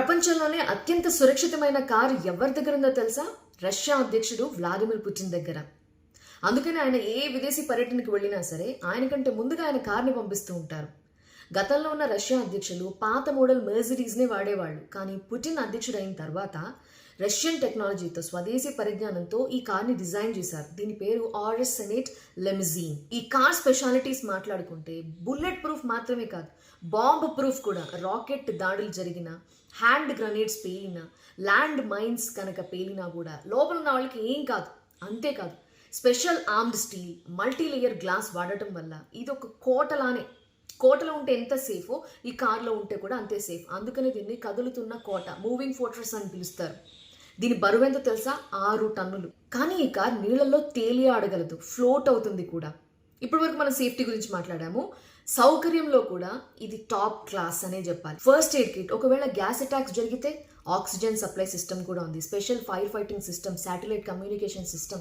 ప్రపంచంలోనే అత్యంత సురక్షితమైన కారు ఎవరి దగ్గర ఉందో తెలుసా? రష్యా అధ్యక్షుడు వ్లాదిమిర్ పుటిన్ దగ్గర. అందుకని ఆయన ఏ విదేశీ పర్యటనకు వెళ్ళినా సరే ఆయన కంటే ముందుగా ఆయన కార్ని పంపిస్తూ ఉంటారు. గతంలో ఉన్న రష్యా అధ్యక్షులు పాత మోడల్ మెర్సిడీస్నే వాడేవాళ్ళు. కానీ పుటిన్ అధ్యక్షుడు అయిన తర్వాత రష్యన్ టెక్నాలజీతో స్వదేశీ పరిజ్ఞానంతో ఈ కార్ని డిజైన్ చేశారు. దీని పేరు ఆర్ఎస్ సెనేట్ లెమిజీన్. ఈ కార్ స్పెషాలిటీస్ మాట్లాడుకుంటే బుల్లెట్ ప్రూఫ్ మాత్రమే కాదు బాంబ్ ప్రూఫ్ కూడా. రాకెట్ దాడులు జరిగిన హ్యాండ్ గ్రనేడ్స్ పేలిన ల్యాండ్ మైన్స్ కనుక పేలినా కూడా లోపల ఉన్న వాళ్ళకి ఏం కాదు అంతేకాదు special armed steel multilayer glass వాడటం వల్ల ఇది ఒక కోటలానే. కోటలో ఉంటే ఎంత సేఫో ఈ కార్లో ఉంటే కూడా అంతే సేఫ్. అందుకని దీన్ని కదులుతున్న కోట మూవింగ్ ఫోర్ట్రెస్ అని పిలుస్తారు. దీని బరువు ఎంతో తెలుసా? ఆరు టన్నులు. కానీ ఈ కార్ నీళ్ళల్లో తేలియాడగలదు ఫ్లోట్ అవుతుంది కూడా. ఇప్పటి వరకు మనం సేఫ్టీ గురించి మాట్లాడాము. సౌకర్యంలో కూడా ఇది టాప్ క్లాస్ అనే చెప్పాలి. First aid kit. ఒకవేళ గ్యాస్ అటాక్స్ జరిగితే ఆక్సిజన్ సప్లై సిస్టమ్ కూడా ఉంది. Special fire fighting system satellite communication system.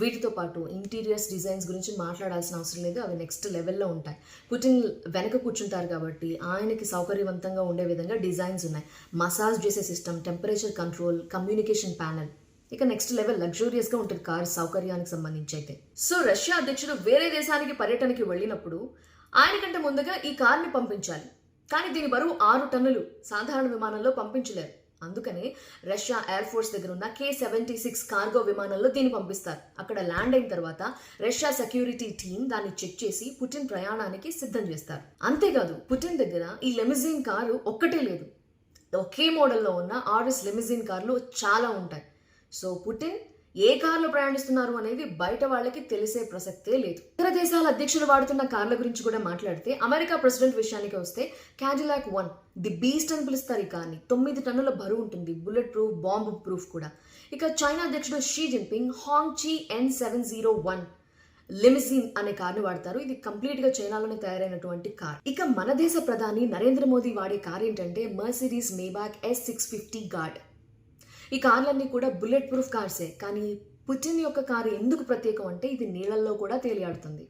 వీటితో పాటు ఇంటీరియర్స్ డిజైన్స్ గురించి మాట్లాడాల్సిన అవసరం లేదు. అవి నెక్స్ట్ లెవెల్లో ఉంటాయి. పుటిన్ వెనక కూర్చుంటారు కాబట్టి ఆయనకి సౌకర్యవంతంగా ఉండే విధంగా డిజైన్స్ ఉన్నాయి. మసాజ్ చేసే system temperature control communication panel. ఇక నెక్స్ట్ లెవెల్ లగ్జూరియస్గా ఉంటుంది కార్ సౌకర్యానికి సంబంధించి అయితే సో రష్యా అధ్యక్షుడు వేరే దేశానికి పర్యటనకి వెళ్ళినప్పుడు ఆయన కంటే ముందుగా ఈ కార్ని పంపించాలి. కానీ దీని బరువు ఆరు టన్నులు. సాధారణ విమానంలో పంపించలేరు. అందుకనే రష్యా ఎయిర్ ఫోర్స్ దగ్గర ఉన్న కే సెవెంటీ సిక్స్ కార్గో విమానంలో దీన్ని పంపిస్తారు. అక్కడ ల్యాండ్ అయిన తర్వాత రష్యా సెక్యూరిటీ టీం దాన్ని చెక్ చేసి పుటిన్ ప్రయాణానికి సిద్ధం చేస్తారు. అంతేకాదు పుటిన్ దగ్గర ఈ లెమిజిన్ కారు ఒక్కటే లేదు. ఒకే మోడల్లో ఉన్న ఆర్ఎస్ లెమిజిన్ కార్లు చాలా ఉంటాయి. సో పుటిన్ ఏ కార్లో ప్రయాణిస్తున్నారు అనేది బయట వాళ్ళకి తెలిసే ప్రసక్తే లేదు. ఇతర దేశాల అధ్యక్షులు వాడుతున్న కార్ల గురించి కూడా మాట్లాడితే అమెరికా ప్రెసిడెంట్ విషయానికి వస్తే క్యాడిలాక్ వన్ ది బీస్ట్ అని పిలుస్తారు ఈ కార్ని. తొమ్మిది టన్నుల బరువు ఉంటుంది బుల్లెట్ ప్రూఫ్ బాంబు ప్రూఫ్ కూడా. ఇక చైనా అధ్యక్షుడు Xi Jinping Hongqi N seven zero one limousine అనే కార్ని వాడతారు. ఇది కంప్లీట్గా చైనాలోనే తయారైనటువంటి కార్. ఇక మన దేశ ప్రధాని నరేంద్ర మోదీ వాడే కార్ ఏంటంటే Mercedes Maybach S six fifty guard ఈ కార్లన్నీ కూడా బుల్లెట్ ప్రూఫ్ కార్సే. కానీ పుటిన్ యొక్క కారు ఎందుకు ప్రత్యేకం అంటే ఇది నీళ్ళల్లో కూడా తేలియాడుతుంది.